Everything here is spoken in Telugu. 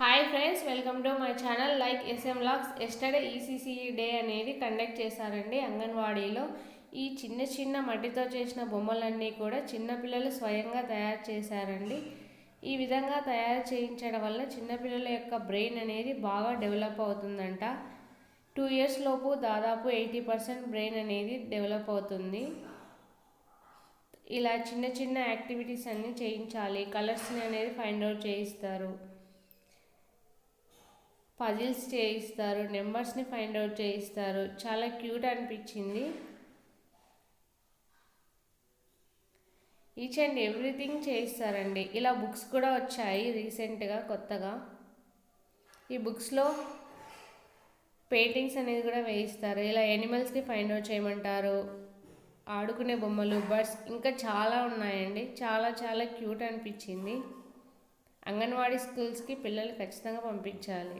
Hi friends welcome to my channel like S M లాక్స్ ఎస్టర్డే ఈసీసీఈ డే అనేది కండక్ట్ చేశారండి అంగన్వాడీలో. ఈ చిన్న చిన్న మట్టితో చేసిన బొమ్మలన్నీ కూడా చిన్నపిల్లలు స్వయంగా తయారు చేశారండి. ఈ విధంగా తయారు చేయించడం వల్ల చిన్నపిల్లల యొక్క బ్రెయిన్ అనేది బాగా డెవలప్ అవుతుందంట. టూ ఇయర్స్ లోపు దాదాపు ఎయిటీ పర్సెంట్ బ్రెయిన్ అనేది డెవలప్ అవుతుంది. ఇలా చిన్న చిన్న యాక్టివిటీస్ అన్నీ చేయించాలి. కలర్స్ని అనేది ఫైండ్ అవుట్ చేయిస్తారు. పజిల్స్ చేయిస్తారు నెంబర్స్ని ఫైండ్ అవుట్ చేయిస్తారు. చాలా క్యూట్ అనిపించింది. ఈచ్ అండ్ ఎవ్రీథింగ్ చేయిస్తారండి. ఇలా బుక్స్ కూడా వచ్చాయి రీసెంట్గా కొత్తగా. ఈ బుక్స్లో పెయింటింగ్స్ అనేది కూడా వేయిస్తారు. ఇలా ఎనిమల్స్ని ఫైండ్ అవుట్ చేయమంటారు. ఆడుకునే బొమ్మలు బర్డ్స్ ఇంకా చాలా ఉన్నాయండి. చాలా చాలా క్యూట్ అనిపించింది. అంగన్వాడీ స్కూల్స్కి పిల్లలు ఖచ్చితంగా పంపించాలి.